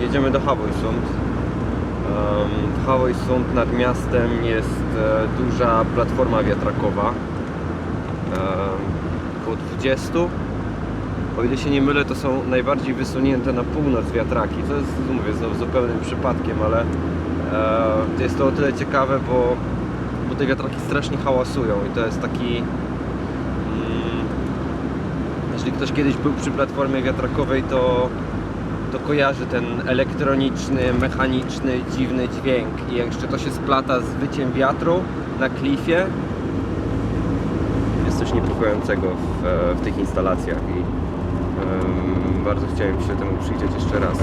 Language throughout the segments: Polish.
jedziemy do Havojsund. Um, w Havojsund nad miastem jest e, duża platforma wiatrakowa. Około 20. O ile się nie mylę, to są najbardziej wysunięte na północ wiatraki. To jest, mówię, znowu zupełnym przypadkiem, ale e, jest to o tyle ciekawe, bo, bo te wiatraki strasznie hałasują i to jest taki mm, jeśli ktoś kiedyś był przy platformie wiatrakowej, to, to kojarzy ten elektroniczny, mechaniczny, dziwny dźwięk. I jeszcze to się splata z wyciem wiatru na klifie. Jest coś niepokojącego w, w tych instalacjach i em, bardzo chciałem się temu przyjrzeć jeszcze raz.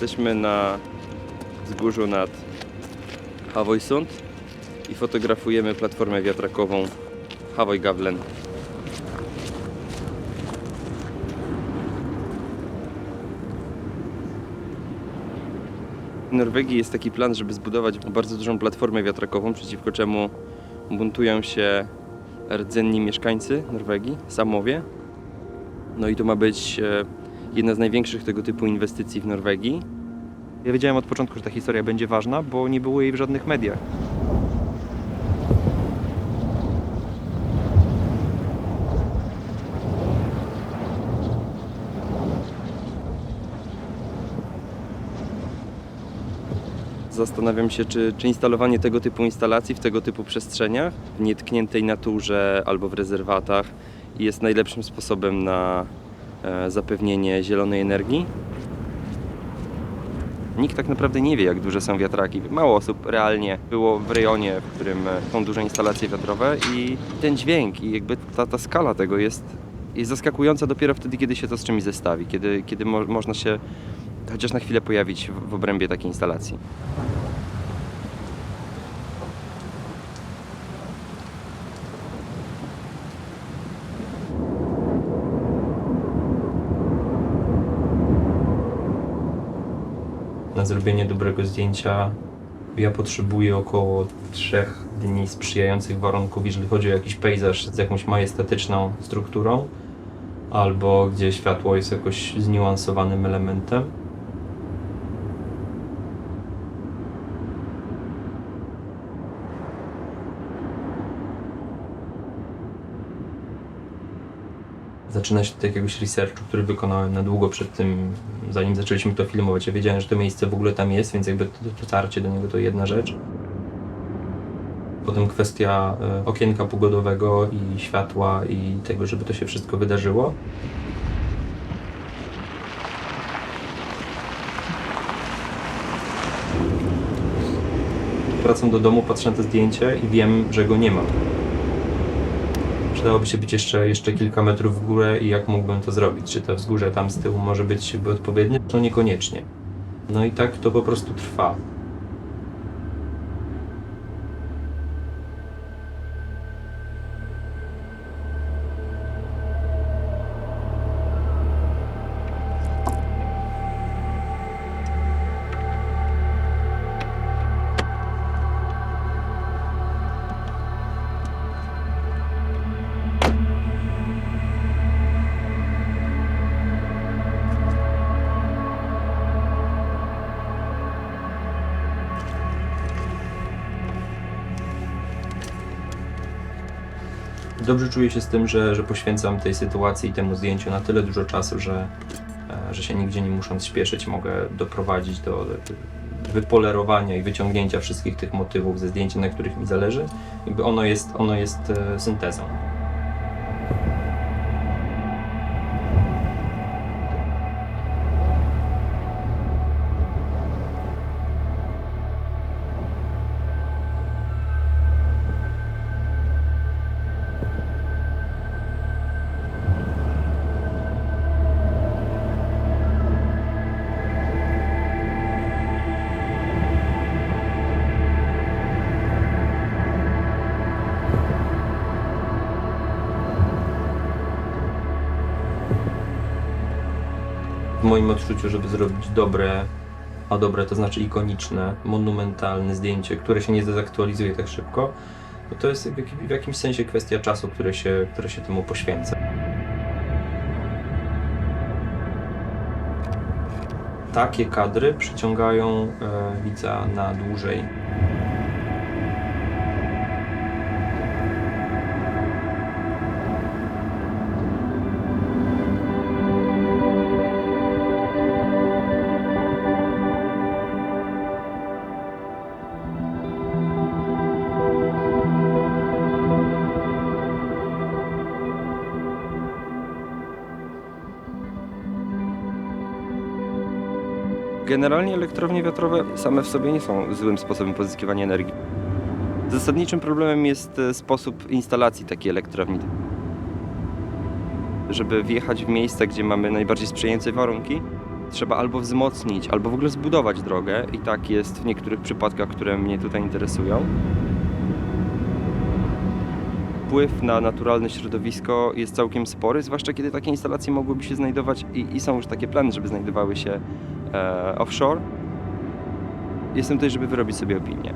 Jesteśmy na wzgórzu nad Havojsund i fotografujemy platformę wiatrakową Havojgavlen. W Norwegii jest taki plan, żeby zbudować bardzo dużą platformę wiatrakową, przeciwko czemu buntują się rdzenni mieszkańcy Norwegii, Samowie. No i to ma być e, jedna z największych tego typu inwestycji w Norwegii. Ja wiedziałem od początku, że ta historia będzie ważna, bo nie było jej w żadnych mediach. Zastanawiam się, czy, czy instalowanie tego typu instalacji w tego typu przestrzeniach, w nietkniętej naturze albo w rezerwatach, jest najlepszym sposobem na zapewnienie zielonej energii. Nikt tak naprawdę nie wie, jak duże są wiatraki. Mało osób realnie było w rejonie, w którym e, są duże instalacje wiatrowe i ten dźwięk i jakby ta, ta skala tego jest, jest zaskakująca dopiero wtedy, kiedy się to z czymś zestawi, kiedy, kiedy mo można się chociaż na chwilę pojawić w, w obrębie takiej instalacji. Zrobienie dobrego zdjęcia ja potrzebuję około trzech dni sprzyjających warunków, jeżeli chodzi o jakiś pejzaż z jakąś majestatyczną strukturą, albo gdzie światło jest jakoś zniuansowanym elementem. Zaczyna się od jakiegoś researchu, który wykonałem na długo przed tym, zanim zaczęliśmy to filmować. Ja wiedziałem, że to miejsce w ogóle tam jest, więc jakby dotarcie do niego to jedna rzecz. Potem kwestia e, okienka pogodowego i światła i tego, żeby to się wszystko wydarzyło. Wracam do domu, patrzę na to zdjęcie i wiem, że go nie ma. Przydałoby się być jeszcze, jeszcze kilka metrów w górę i jak mógłbym to zrobić? Czy to wzgórze tam z tyłu może być odpowiednie? No niekoniecznie. No i tak to po prostu trwa. Dobrze czuję się z tym, że, że poświęcam tej sytuacji i temu zdjęciu na tyle dużo czasu, że, e, że się nigdzie nie musząc śpieszyć mogę doprowadzić do wypolerowania i wyciągnięcia wszystkich tych motywów ze zdjęcia, na których mi zależy. Jakby ono jest, ono jest e, syntezą. Moim odczuciu, żeby zrobić dobre, a dobre to znaczy ikoniczne, monumentalne zdjęcie, które się nie zdezaktualizuje tak szybko, no to jest w jakimś sensie kwestia czasu, które się, które się temu poświęca. Takie kadry przyciągają e, widza na dłużej. Generalnie elektrownie wiatrowe same w sobie nie są złym sposobem pozyskiwania energii. Zasadniczym problemem jest e, sposób instalacji takiej elektrowni. Żeby wjechać w miejsce, gdzie mamy najbardziej sprzyjające warunki, trzeba albo wzmocnić, albo w ogóle zbudować drogę. I tak jest w niektórych przypadkach, które mnie tutaj interesują. Wpływ na naturalne środowisko jest całkiem spory, zwłaszcza kiedy takie instalacje mogłyby się znajdować i, i są już takie plany, żeby znajdowały się offshore. Jestem tutaj, żeby wyrobić sobie opinię.